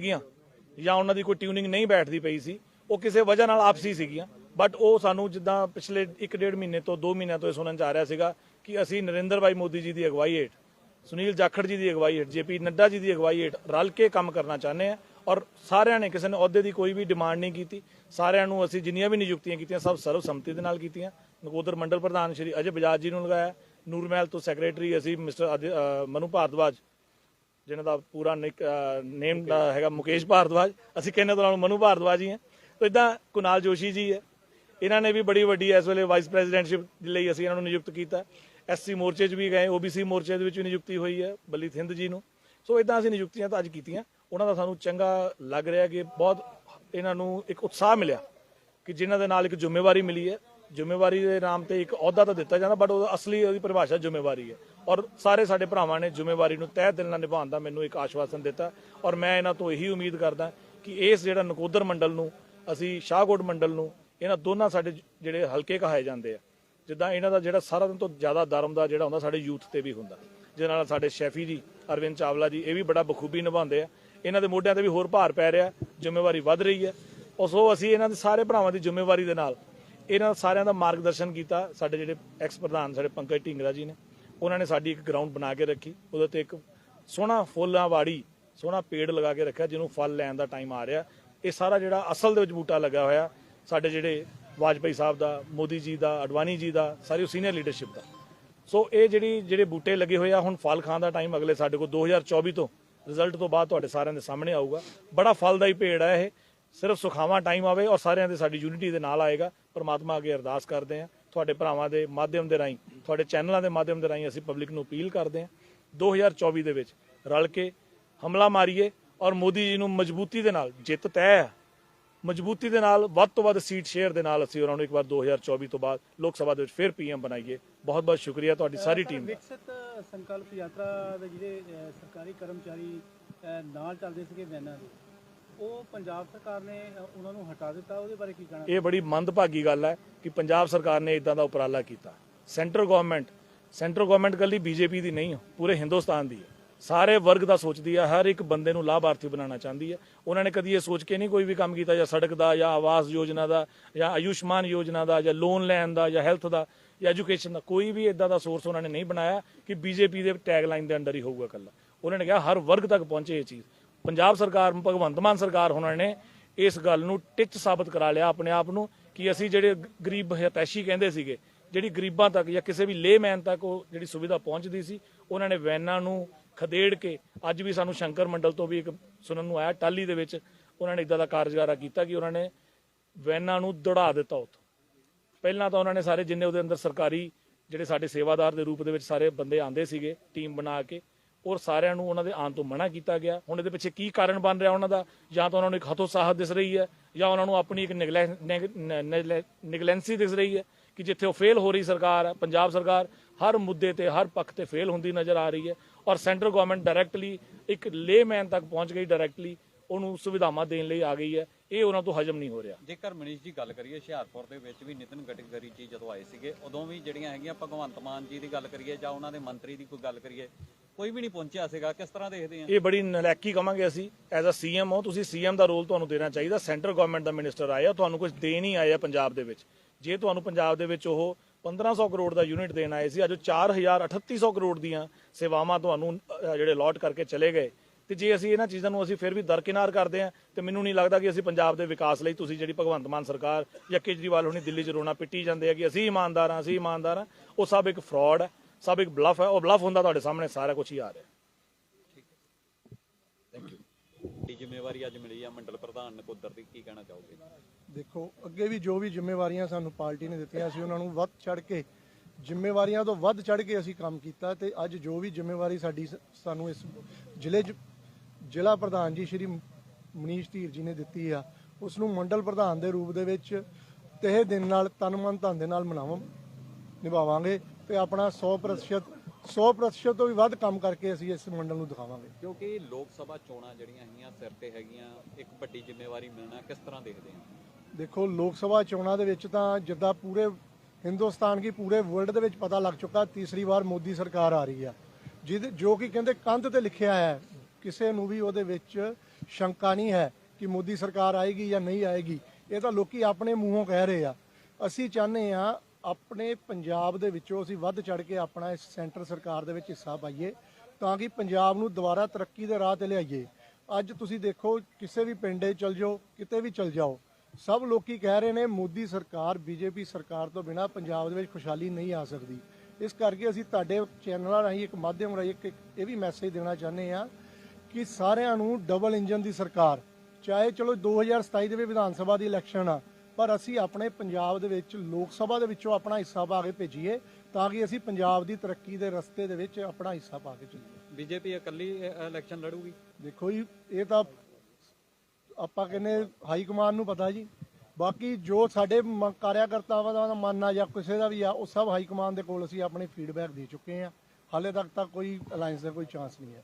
ਸੀਗੀਆਂ ਜਾਂ ਉਹਨਾਂ ਦੀ ਕੋਈ ਟਿਊਨਿੰਗ ਨਹੀਂ ਬੈਠਦੀ ਪਈ ਸੀ, ਉਹ ਕਿਸੇ ਵਜ੍ਹਾ ਨਾਲ ਆਪਸੀ ਸੀਗੀਆਂ। ਬਟ ਉਹ ਸਾਨੂੰ ਜਿੱਦਾਂ ਪਿਛਲੇ 1.5 ਮਹੀਨੇ ਤੋਂ 2 ਮਹੀਨਿਆਂ ਤੋਂ ਇਹ ਸੁਣਨ ਚ ਆ ਰਿਹਾ ਸੀਗਾ ਕਿ ਅਸੀਂ ਨਰਿੰਦਰ ਭਾਈ ਮੋਦੀ ਜੀ ਦੀ ਅਗਵਾਈ ਹੇਠ, ਸੁਨੀਲ ਜਾਖੜ ਜੀ ਦੀ ਅਗਵਾਈ ਹੇਠ ਜੇਪੀ ਨੱਡਾ ਜੀ ਦੀ ਅਗਵਾਈ ਹੇਠ ਰਲ ਕੇ ਕੰਮ ਕਰਨਾ ਚਾਹੁੰਦੇ ਆ ਔਰ ਸਾਰਿਆਂ ਨੇ ਕਿਸੇ ਨੇ ਅਹੁਦੇ ਦੀ ਕੋਈ ਵੀ ਡਿਮਾਂਡ ਨਹੀਂ ਕੀਤੀ, ਸਾਰਿਆਂ ਨੂੰ ਅਸੀਂ ਜਿੰਨੀਆਂ ਵੀ ਨਿਯੁਕਤੀਆਂ ਕੀਤੀਆਂ ਸਭ ਸਰਵਸੰਮਤੀ ਦੇ ਨਾਲ ਕੀਤੀਆਂ। ਨਕੋਦਰ ਮੰਡਲ ਪ੍ਰਧਾਨ ਸ਼੍ਰੀ ਅਜੇ ਬਜਾਜ ਜੀ ਨੂੰ ਲਗਾਇਆ, ਨੂਰਮਹਿਲ ਤੋਂ ਸੈਕਟਰੀ ਅਸੀਂ ਮਿਸਟਰ ਮਨੂ ਭਾਰਦਵਾਜ ਜਿਨ੍ਹਾਂ ਦਾ ਪੂਰਾ ਨੇਮ ਹੈਗਾ ਮੁਕੇਸ਼ ਭਾਰਦਵਾਜ। ਅਸੀਂ ਕਹਿੰਦੇ ਤਾਂ ਉਹਨਾਂ ਨੂੰ ਮਨੂ ਭਾਰਦਵਾਜ ਹੀ ਹੈ। ਤਾਂ ਇਦਾਂ ਕੁਨਾਲ ਜੋਸ਼ੀ ਜੀ ਹੈ। ਇਹਨਾਂ ਨੇ ਵੀ ਬੜੀ ਵੱਡੀ ਇਸ ਵੇਲੇ ਵਾਈਸ ਪ੍ਰੈਜ਼ੀਡੈਂਟਸ਼ਿਪ ਲਈ ਅਸੀਂ ਇਹਨਾਂ ਨੂੰ ਨਿਯੁਕਤ ਕੀਤਾ। ਐਸਸੀ ਮੋਰਚੇ 'ਚ ਵੀ ਗਏ ਓਬੀਸੀ ਮੋਰਚੇ ਦੇ ਵਿੱਚ ਵੀ ਨਿਯੁਕਤੀ ਹੋਈ ਹੈ ਬਲੀ ਥਿੰਦ ਜੀ ਨੂੰ। ਸੋ ਇਦਾਂ ਅਸੀਂ ਨਿਯੁਕਤੀਆਂ ਤਾਂ ਅੱਜ ਕੀਤੀਆਂ। ਉਹਨਾਂ ਦਾ ਸਾਨੂੰ ਚੰਗਾ ਲੱਗ ਰਿਹਾ ਕਿ ਬਹੁਤ ਇਹਨਾਂ ਨੂੰ ਇੱਕ ਉਤਸ਼ਾਹ ਮਿਲਿਆ ਕਿ ਜਿਨ੍ਹਾਂ ਦੇ ਨਾਲ ਇੱਕ ਜ਼ਿੰਮੇਵਾਰੀ ਮਿਲੀ ਹੈ। ਜ਼ਿੰਮੇਵਾਰੀ ਦੇ ਨਾਮ ਤੇ ਇੱਕ ਅਹੁਦਾ ਤਾਂ ਦਿੱਤਾ ਜਾਂਦਾ ਬਟ ਉਹਦਾ ਅਸਲੀ ਉਹਦੀ ਪਰਿਭਾਸ਼ਾ ਜ਼ਿੰਮੇਵਾਰੀ ਹੈ। ਔਰ ਸਾਰੇ ਸਾਡੇ ਭਰਾਵਾਂ ਨੇ ਜ਼ਿੰਮੇਵਾਰੀ ਨੂੰ ਤਹਿ ਦਿਲ ਨਾਲ ਨਿਭਾਉਣ ਦਾ ਮੈਨੂੰ ਇੱਕ ਆਸ਼ਵਾਸਨ ਦਿੱਤਾ। ਔਰ ਮੈਂ ਇਹਨਾਂ ਤੋਂ ਇਹੀ ਉਮੀਦ ਕਰਦਾ ਕਿ ਇਸ ਜਿਹੜਾ ਨਕੋਦਰ ਮੰਡਲ ਨੂੰ, ਅਸੀਂ ਸ਼ਾਹਕੋਟ ਮੰਡਲ ਨੂੰ, ਇਹਨਾਂ ਦੋਨਾਂ ਸਾਡੇ ਜਿਹੜੇ ਹਲਕੇ ਕਹਾਏ ਜਾਂਦੇ ਆ, ਜਿੱਦਾਂ ਇਹਨਾਂ ਦਾ ਜਿਹੜਾ ਸਾਰਾ ਦਿਨ ਤੋਂ ਜ਼ਿਆਦਾ ਦਰਮ ਦਾ ਜਿਹੜਾ ਹੁੰਦਾ, ਸਾਡੇ ਯੂਥ ਤੇ ਵੀ ਹੁੰਦਾ। ਜਿਹਦੇ ਨਾਲ ਸਾਡੇ ਸ਼ੈਫੀ ਜੀ, ਅਰਵਿੰਦ ਚਾਵਲਾ ਜੀ, ਇਹ ਵੀ ਬੜਾ ਬਖੂਬੀ ਨਿਭਾਉਂਦੇ ਆ। ਇਹਨਾਂ ਦੇ ਮੋਢਿਆਂ ਤੇ ਵੀ ਹੋਰ ਭਾਰ ਪੈ ਰਿਹਾ, ਜ਼ਿੰਮੇਵਾਰੀ ਵੱਧ ਰਹੀ ਹੈ। ਉਸ ਉਹ ਅਸੀਂ ਇਹਨਾਂ ਦੇ ਸਾਰੇ ਭਰਾਵਾਂ ਦੀ ਜ਼ਿੰਮੇਵਾਰੀ ਦੇ ਨਾਲ ਇਹਨਾਂ ਸਾਰਿਆਂ ਦਾ ਮਾਰਗਦਰਸ਼ਨ ਕੀਤਾ। ਸਾਡੇ ਜਿਹੜੇ ਐਕਸ ਪ੍ਰਧਾਨ, ਸਾਡੇ ਪੰਕਜ ਢਿੰਗਰਾ ਜੀ ਨੇ। ਉਹਨਾਂ ਨੇ ਸਾਡੀ ਇੱਕ ਗਰਾਊਂਡ ਬਣਾ ਕੇ ਰੱਖੀ। ਉਹਦੇ ਤੇ ਇੱਕ ਸੋਹਣਾ ਫੁੱਲਾਂ ਵਾੜੀ, ਸੋਹਣਾ ਪੇੜ ਲਗਾ ਕੇ ਰੱਖਿਆ, ਜਿਹਨੂੰ ਫਲ ਲੈਣ ਦਾ ਟਾਈਮ ਆ ਰਿਹਾ। ਇਹ ਸਾਰਾ ਜਿਹੜਾ ਅਸਲ ਦੇ ਵਿੱਚ ਬੂਟਾ ਲੱਗਾ ਹੋਇਆ, ਸਾਡੇ ਜਿਹੜੇ ਵਾਜਪਾਈ ਸਾਹਿਬ ਦਾ, ਮੋਦੀ ਜੀ ਦਾ, ਅਡਵਾਨੀ ਜੀ ਦਾ, ਸਾਰੀ ਸੀਨੀਅਰ ਲੀਡਰਸ਼ਿਪ ਦਾ। ਸੋ ਇਹ ਜਿਹੜੀ, ਜਿਹੜੇ ਬੂਟੇ ਲੱਗੇ ਹੋਏ ਆ, ਹੁਣ ਫਲ ਖਾਣ ਦਾ ਟਾਈਮ ਅਗਲੇ ਸਾਡੇ ਕੋਲ 2024 ਤੋਂ ਰਿਜ਼ਲਟ ਤੋਂ ਬਾਅਦ ਤੁਹਾਡੇ ਸਾਰਿਆਂ ਦੇ ਸਾਹਮਣੇ ਆਊਗਾ। ਬੜਾ ਫਲਦਾਈ ਪੇੜ ਹੈ ਇਹ। ਸਿਰਫ ਸੁਖਾਵਾਂ ਟਾਈਮ ਆਵੇ ਔਰ ਸਾਰਿਆਂ ਦੇ ਸਾਡੀ ਯੂਨਿਟੀ ਦੇ ਨਾਲ ਆਏਗਾ। ਪਰਮਾਤਮਾ ਅੱਗੇ ਅਰਦਾਸ ਕਰਦੇ ਆ ਤੁਹਾਡੇ ਭਰਾਵਾਂ ਦੇ ਮਾਧਿਅਮ ਦੇ ਰਾਹੀਂ ਤੁਹਾਡੇ ਚੈਨਲਾਂ ਦੇ ਮਾਧਿਅਮ ਦੇ ਰਾਹੀਂ ਅਸੀਂ ਪਬਲਿਕ ਨੂੰ ਅਪੀਲ ਕਰਦੇ ਆ 2024 ਦੇ ਵਿੱਚ ਰਲ ਕੇ ਹਮਲਾ ਮਾਰੀਏ ਔਰ ਮੋਦੀ ਜੀ ਨੂੰ ਮਜ਼ਬੂਤੀ ਦੇ ਨਾਲ ਜਿੱਤ ਤੈਅ ਹੈ। ਮਜ਼ਬੂਤੀ ਦੇ ਨਾਲ ਵੱਧ ਤੋਂ ਵੱਧ ਸੀਟ ਸ਼ੇਅਰ ਦੇ ਨਾਲ ਅਸੀਂ ਉਹਨਾਂ ਨੂੰ ਇੱਕ ਵਾਰ 2024 ਤੋਂ ਬਾਅਦ ਲੋਕ ਸਭਾ ਦੇ ਵਿੱਚ ਫਿਰ ਪੀਐਮ ਬਣਾਈਏ। ਬਹੁਤ ਬਹੁਤ ਸ਼ੁਕਰੀਆ ਤੁਹਾਡੀ ਸਾਰੀ ਟੀਮ ਦਾ। ਵਿਕਸਿਤ ਸੰਕਲਪ ਯਾਤਰਾ ਦੇ ਜਿਹੜੇ ਸਰਕਾਰੀ ਕਰਮਚਾਰੀ ਨਾਲ ਚੱਲਦੇ ਸੀਗੇ ਵੈਨਾਂ ਦੇ। ਉਹ ਪੰਜਾਬ ਸਰਕਾਰ ਨੇ ਉਹਨਾਂ ਨੂੰ ਹਟਾ ਦਿੱਤਾ, ਉਹਦੇ ਬਾਰੇ ਕੀ ਕਹਿਣਾ? ਇਹ ਬੜੀ ਮੰਦਭਾਗੀ ਗੱਲ ਹੈ ਕਿ ਪੰਜਾਬ ਸਰਕਾਰ ਨੇ ਇਦਾਂ ਦਾ ਉਪਰਾਲਾ ਕੀਤਾ। ਸੈਂਟਰ ਗਵਰਨਮੈਂਟ ਸੈਂਟਰ ਗਵਰਨਮੈਂਟ ਕੱਲੀ ਬੀਜੇਪੀ ਦੀ ਨਹੀਂ ਪੂਰੇ ਹਿੰਦੁਸਤਾਨ ਦੀ ਹੈ। ਸਾਰੇ ਵਰਗ ਦਾ ਸੋਚਦੀ ਹੈ, ਹਰ ਇੱਕ ਬੰਦੇ ਨੂੰ ਲਾਭਾਰਥੀ ਬਣਾਉਣਾ ਚਾਹੁੰਦੀ ਹੈ। ਉਹਨਾਂ ਨੇ ਕਦੀ ਇਹ ਸੋਚ ਕੇ ਨਹੀਂ ਕੋਈ ਵੀ ਕੰਮ ਕੀਤਾ, ਜਾਂ ਸੜਕ ਦਾ, ਜਾਂ ਆਵਾਸ ਯੋਜਨਾ ਦਾ, ਜਾਂ ਆਯੁਸ਼ਮਾਨ ਯੋਜਨਾ ਦਾ, ਜਾਂ ਲੋਨ ਲੈਣ ਦਾ, ਜਾਂ ਹੈਲਥ ਦਾ, ਜਾਂ ਐਜੂਕੇਸ਼ਨ ਦਾ, ਕੋਈ ਵੀ ਇਦਾਂ ਦਾ ਸੋਰਸ ਉਹਨਾਂ ਨੇ ਨਹੀਂ ਬਣਾਇਆ ਕਿ ਬੀਜੇਪੀ ਦੇ ਟੈਗ ਲਾਈਨ ਦੇ ਅੰਡਰ ਹੀ ਹੋਊਗਾ ਕੱਲਾ ਉਹਨਾਂ ਨੇ ਕਿਹਾ, ਹਰ ਵਰਗ ਤੱਕ ਪਹੁੰਚੇ ਇਹ ਚੀਜ਼। ਪੰਜਾਬ ਸਰਕਾਰ, ਭਗਵੰਤ ਮਾਨ ਸਰਕਾਰ ਉਹਨਾਂ ਨੇ ਇਸ ਗੱਲ ਨੂੰ ਟਿੱਚ ਸਾਬਤ ਕਰਾ ਲਿਆ ਆਪਣੇ ਆਪ ਨੂੰ ਕਿ ਅਸੀਂ ਜਿਹੜੇ ਗਰੀਬ ਹਤੈਸ਼ੀ ਕਹਿੰਦੇ ਸੀਗੇ, ਜਿਹੜੀ ਗਰੀਬਾਂ ਤੱਕ ਜਾਂ ਕਿਸੇ ਵੀ ਲੇਮੈਨ ਤੱਕ ਉਹ ਜਿਹੜੀ ਸੁਵਿਧਾ ਪਹੁੰਚਦੀ ਸੀ, ਉਹਨਾਂ ਨੇ ਵੈਨਾਂ ਨੂੰ ਖਦੇੜ ਕੇ ਅੱਜ ਵੀ ਸਾਨੂੰ ਸ਼ੰਕਰ ਮੰਡਲ ਤੋਂ ਵੀ ਇੱਕ ਸੁਣਨ ਨੂੰ ਆਇਆ ਟਾਲੀ ਦੇ ਵਿੱਚ ਉਹਨਾਂ ਨੇ ਇਦਾਂ ਦਾ ਕਾਰਜਗਾਰਾ ਕੀਤਾ ਕਿ ਉਹਨਾਂ ਨੇ ਵੈਨਾਂ ਨੂੰ ਦੌੜਾ ਦਿੱਤਾ ਉੱਥੋਂ। ਪਹਿਲਾਂ ਤਾਂ ਉਹਨਾਂ ਨੇ ਸਾਰੇ ਜਿੰਨੇ ਉਹਦੇ ਅੰਦਰ ਸਰਕਾਰੀ ਜਿਹੜੇ ਸਾਡੇ ਸੇਵਾਦਾਰ ਦੇ ਰੂਪ ਦੇ ਵਿੱਚ ਸਾਰੇ ਬੰਦੇ ਆਂਦੇ ਸੀਗੇ, ਟੀਮ ਬਣਾ ਕੇ ਔਰ ਸਾਰਿਆਂ ਨੂੰ ਉਹਨਾਂ ਦੇ ਆਉਣ ਤੋਂ ਮਨਾ ਕੀਤਾ ਗਿਆ। ਹੁਣ ਇਹਦੇ ਪਿੱਛੇ ਕੀ ਕਾਰਨ ਬਣ ਰਿਹਾ ਉਹਨਾਂ ਦਾ? ਜਾਂ ਤਾਂ ਉਹਨਾਂ ਨੂੰ ਇੱਕ ਹਤੋਸਾਹਤ ਦਿਸ ਰਹੀ ਹੈ, ਜਾਂ ਉਹਨਾਂ ਨੂੰ ਆਪਣੀ ਇੱਕ ਨਿਗਲੈਂਸੀ ਦਿਸ ਰਹੀ ਹੈ ਕਿ ਜਿੱਥੇ ਉਹ ਫੇਲ ਹੋ ਰਹੀ ਸਰਕਾਰ, ਪੰਜਾਬ ਸਰਕਾਰ, ਹਰ ਮੁੱਦੇ ਤੇ, ਹਰ ਪੱਖ ਤੇ ਫੇਲ ਹੁੰਦੀ ਨਜ਼ਰ ਆ ਰਹੀ ਹੈ। ਔਰ ਸੈਂਟਰ ਗਵਰਨਮੈਂਟ ਡਾਇਰੈਕਟਲੀ ਇੱਕ ਲੇਮੈਨ ਤੱਕ ਪਹੁੰਚ ਗਈ ਡਾਇਰੈਕਟਲੀ ਉਹਨੂੰ ਸੁਵਿਧਾਵਾਂ ਦੇਣ ਲਈ ਆ ਗਈ ਹੈ। ਇਹ ਉਹਨਾਂ ਤੋਂ ਹਜਮ ਨਹੀਂ ਹੋ ਰਿਹਾ। ਜੇਕਰ ਮਨੀਸ਼ ਜੀ ਗੱਲ ਕਰੀਏ, ਹੁਸ਼ਿਆਰਪੁਰ ਦੇ ਵਿੱਚ ਵੀ ਨਿਤਨ ਗਡਕਰੀ ਜੀ ਜਦੋਂ ਆਏ ਸੀਗੇ, ਉਦੋਂ ਵੀ ਜਿਹੜੀਆਂ ਹੈਗੀਆਂ ਭਗਵੰਤ ਮਾਨ ਜੀ ਦੀ ਗੱਲ ਕਰੀਏ ਜਾਂ ਉਹਨਾਂ ਦੇ ਮੰਤਰੀ ਦੀ ਕੋਈ ਗੱਲ ਕਰੀਏ ਕੋਈ ਵੀ ਨਹੀਂ ਪਹੁੰਚਿਆ ਸੀਗਾ। ਕਿਸ ਤਰ੍ਹਾਂ ਦੇਖਦੇ ਆ? ਇਹ ਬੜੀ ਨਲੈਕੀ ਕਵਾਂਗੇ ਅਸੀਂ। ਐਜ਼ ਅ ਸੀਐਮ ਹੋ, ਤੁਸੀਂ ਸੀਐਮ ਦਾ ਰੋਲ ਤੁਹਾਨੂੰ ਦੇਣਾ ਚਾਹੀਦਾ। ਸੈਂਟਰ ਗਵਰਨਮੈਂਟ ਦਾ ਮਿਨਿਸਟਰ ਆਇਆ, ਤੁਹਾਨੂੰ ਕੁਝ ਦੇ ਨਹੀਂ ਆਇਆ ਪੰਜਾਬ ਦੇ ਵਿੱਚ। ਜੇ ਤੁਹਾਨੂੰ ਪੰਜਾਬ ਦੇ ਵਿੱਚ ਉਹ 1500 ਕਰੋੜ ਦਾ ਯੂਨਿਟ ਦੇਣ ਆਏ ਸੀ, ਅੱਜ ਉਹ 4000 3800 ਕਰੋੜ ਦੀਆਂ ਸੇਵਾਵਾਂ ਤੁਹਾਨੂੰ ਜਿਹੜੇ ਅਲਾਟ ਕਰਕੇ ਚਲੇ ਗਏ। ਤੇ ਜੇ ਅਸੀਂ ਇਹਨਾਂ ਚੀਜ਼ਾਂ ਨੂੰ ਅਸੀਂ ਫਿਰ ਵੀ ਦਰਕਿਨਾਰ ਕਰਦੇ ਹਾਂ ਤੇ ਮੈਨੂੰ ਨਹੀਂ ਲੱਗਦਾ ਕਿ ਅਸੀਂ ਪੰਜਾਬ ਦੇ ਵਿਕਾਸ ਲਈ ਤੁਸੀਂ ਜਿਹੜੀ ਭਗਵੰਤ ਮਾਨ ਸਰਕਾਰ ਜਾਂ ਕੇਜਰੀਵਾਲ ਹੁਣੀ ਦਿੱਲੀ 'ਚ ਰੋਣਾ ਪਿੱਟੀ ਜਾਂਦੇ ਆ ਕਿ ਅਸੀਂ ਇਮਾਨਦਾਰ ਹਾਂ, ਅਸੀਂ ਇਮਾਨਦਾਰ ਹਾਂ। ਉਹ ਸਭ ਇੱਕ ਫਰਾਡ ਹੈ। ਸਭ ਇੱਕ ਬਲਫ ਹੈ ਉਹ ਬਲਫ ਹੁੰਦਾ ਤੁਹਾਡੇ ਸਾਹਮਣੇ ਸਾਰਾ ਕੁਝ ਹੀ ਆ ਰਿਹਾ। ਕੀ ਜ਼ਿੰਮੇਵਾਰੀ ਅੱਜ ਮਿਲੀ ਆ ਮੰਡਲ ਪ੍ਰਧਾਨ ਨਕੋਦਰ ਦੀ ਕੀ ਕਹਿਣਾ ਚਾਹੋਗੇ? ਦੇਖੋ ਅੱਗੇ ਵੀ ਜੋ ਵੀ ਜ਼ਿੰਮੇਵਾਰੀਆਂ ਸਾਨੂੰ ਪਾਰਟੀ ਨੇ ਦਿੱਤੀਆਂ ਸੀ ਉਹਨਾਂ ਨੂੰ ਵੱਧ ਚੜ ਕੇ ਜ਼ਿੰਮੇਵਾਰੀਆਂ ਤੋਂ ਵੱਧ ਚੜ ਕੇ ਅਸੀਂ ਕੰਮ ਕੀਤਾ ਤੇ ਅੱਜ ਜੋ ਵੀ ਜ਼ਿੰਮੇਵਾਰੀ ਸਾਡੀ ਸਾਨੂੰ ਇਸ ਜ਼ਿਲ੍ਹੇ 'ਚ ਜ਼ਿਲ੍ਹਾ ਪ੍ਰਧਾਨ ਜੀ ਸ਼੍ਰੀ ਮਨੀਸ਼ ਧੀਰ ਜੀ ਨੇ ਦਿੱਤੀ ਆ ਉਸ ਨੂੰ ਮੰਡਲ ਪ੍ਰਧਾਨ ਦੇ ਰੂਪ ਦੇ ਵਿੱਚ ਤਹਿ ਦਿਨ ਨਾਲ ਤਨ ਮਨ ਧਨ ਦੇ ਨਾਲ ਮਨਾਵਾਂ ਨਿਭਾਵਾਂਗੇ ਤੇ ਆਪਣਾ 100% 100% ਤੋਂ ਵੀ ਵੱਧ ਕੰਮ ਕਰਕੇ ਅਸੀਂ ਇਸ ਮੰਡਲ ਨੂੰ ਦਿਖਾਵਾਂਗੇ। ਕਿਉਂਕਿ ਲੋਕ ਸਭਾ ਚੋਣਾਂ ਜਿਹੜੀਆਂ ਹੈਗੀਆਂ ਸਿਰ ਤੇ ਹੈਗੀਆਂ ਇੱਕ ਵੱਡੀ ਜ਼ਿੰਮੇਵਾਰੀ ਮਿਲਣਾ ਕਿਸ ਤਰ੍ਹਾਂ ਦੇਖਦੇ ਆ ਦੇਖੋ ਲੋਕ ਸਭਾ ਚੋਣਾਂ ਦੇ ਵਿੱਚ ਤਾਂ ਜਿੱਦਾਂ ਪੂਰੇ ਹਿੰਦੁਸਤਾਨ ਕੀ ਪੂਰੇ ਵਰਲਡ ਦੇ ਵਿੱਚ ਪਤਾ ਲੱਗ ਚੁੱਕਾ ਤੀਸਰੀ ਵਾਰ ਮੋਦੀ ਸਰਕਾਰ ਆ ਰਹੀ ਆ। ਜਿਹਦੇ ਜੋ ਕਿ ਕਹਿੰਦੇ ਕੰਧ ਤੇ ਲਿਖਿਆ ਹੈ ਕਿਸੇ ਨੂੰ ਵੀ ਉਹਦੇ ਵਿੱਚ ਸ਼ੰਕਾ ਨਹੀਂ ਹੈ ਕਿ ਮੋਦੀ ਸਰਕਾਰ ਆਏਗੀ ਜਾਂ ਨਹੀਂ ਆਏਗੀ। ਇਹ ਤਾਂ ਲੋਕੀ ਆਪਣੇ ਮੂੰਹੋਂ ਕਹਿ ਰਹੇ ਆ। ਅਸੀਂ ਚਾਹੁੰਦੇ ਆ ਆਪਣੇ ਪੰਜਾਬ ਦੇ ਵਿੱਚੋਂ ਅਸੀਂ ਵੱਧ ਚੜ ਕੇ ਆਪਣਾ ਇਸ ਸੈਂਟਰ ਸਰਕਾਰ ਦੇ ਵਿੱਚ ਹਿੱਸਾ ਪਾਈਏ, ਤਾਂ ਕਿ ਪੰਜਾਬ ਨੂੰ ਦੁਬਾਰਾ ਤਰੱਕੀ ਦੇ ਰਾਹ ਤੇ ਲਿਆਈਏ। ਅੱਜ ਤੁਸੀਂ ਦੇਖੋ, ਕਿਸੇ ਵੀ ਪਿੰਡੇ ਚਲ ਜਾਓ, ਕਿਤੇ ਵੀ ਚਲ ਜਾਓ, ਸਭ ਲੋਕੀ ਕਹਿ ਰਹੇ ਨੇ, ਮੋਦੀ ਸਰਕਾਰ, ਬੀਜੇਪੀ ਸਰਕਾਰ ਤੋਂ ਬਿਨਾ ਪੰਜਾਬ ਦੇ ਵਿੱਚ ਖੁਸ਼ਹਾਲੀ ਨਹੀਂ ਆ ਸਕਦੀ। ਇਸ ਕਰਕੇ ਅਸੀਂ ਤੁਹਾਡੇ ਚੈਨਲਾਂ ਰਾਹੀਂ ਇੱਕ ਮਾਧਿਅਮ ਰਾਹੀਂ ਇੱਕ ਇਹ ਵੀ ਮੈਸੇਜ ਦੇਣਾ ਚਾਹੁੰਦੇ ਆ ਕਿ ਸਾਰਿਆਂ ਨੂੰ ਡਬਲ ਇੰਜਨ ਦੀ ਸਰਕਾਰ, ਚਾਹੇ ਚਲੋ 2027 ਦੇ ਵਿੱਚ ਵਿਧਾਨ ਸਭਾ ਦੀ ਇਲੈਕਸ਼ਨ ਆ ਪਰ ਅਸੀਂ ਆਪਣੇ ਪੰਜਾਬ ਦੇ ਵਿੱਚ ਲੋਕ ਸਭਾ ਦੇ ਵਿੱਚੋਂ ਆਪਣਾ ਹਿੱਸਾ ਪਾ ਕੇ ਭੇਜੀਏ ਤਾਂ ਕਿ ਅਸੀਂ ਪੰਜਾਬ ਦੀ ਤਰੱਕੀ ਦੇ ਰਸਤੇ ਦੇ ਵਿੱਚ ਆਪਣਾ ਹਿੱਸਾ ਪਾ ਕੇ ਚੱਲੀਏ। ਬੀਜੇਪੀ ਇਕੱਲੀ ਇਲੈਕਸ਼ਨ ਲੜੂਗੀ? ਦੇਖੋ ਜੀ ਇਹ ਤਾਂ ਆਪਾਂ ਕਹਿੰਦੇ ਹਾਈ ਕਮਾਂਡ ਨੂੰ ਪਤਾ ਜੀ। ਬਾਕੀ ਜੋ ਸਾਡੇ ਕਾਰਿਆਕਰਤਾਵਾਂ ਦਾ ਮਨ ਆ ਜਾਂ ਕਿਸੇ ਦਾ ਵੀ ਆ ਉਹ ਸਭ ਹਾਈ ਕਮਾਂਡ ਦੇ ਕੋਲ ਅਸੀਂ ਆਪਣੇ ਫੀਡਬੈਕ ਦੇ ਚੁੱਕੇ ਆ। ਹਾਲੇ ਤੱਕ ਤਾਂ ਕੋਈ ਅਲਾਈਅੰਸ ਦਾ ਕੋਈ ਚਾਂਸ ਨਹੀਂ ਹੈ।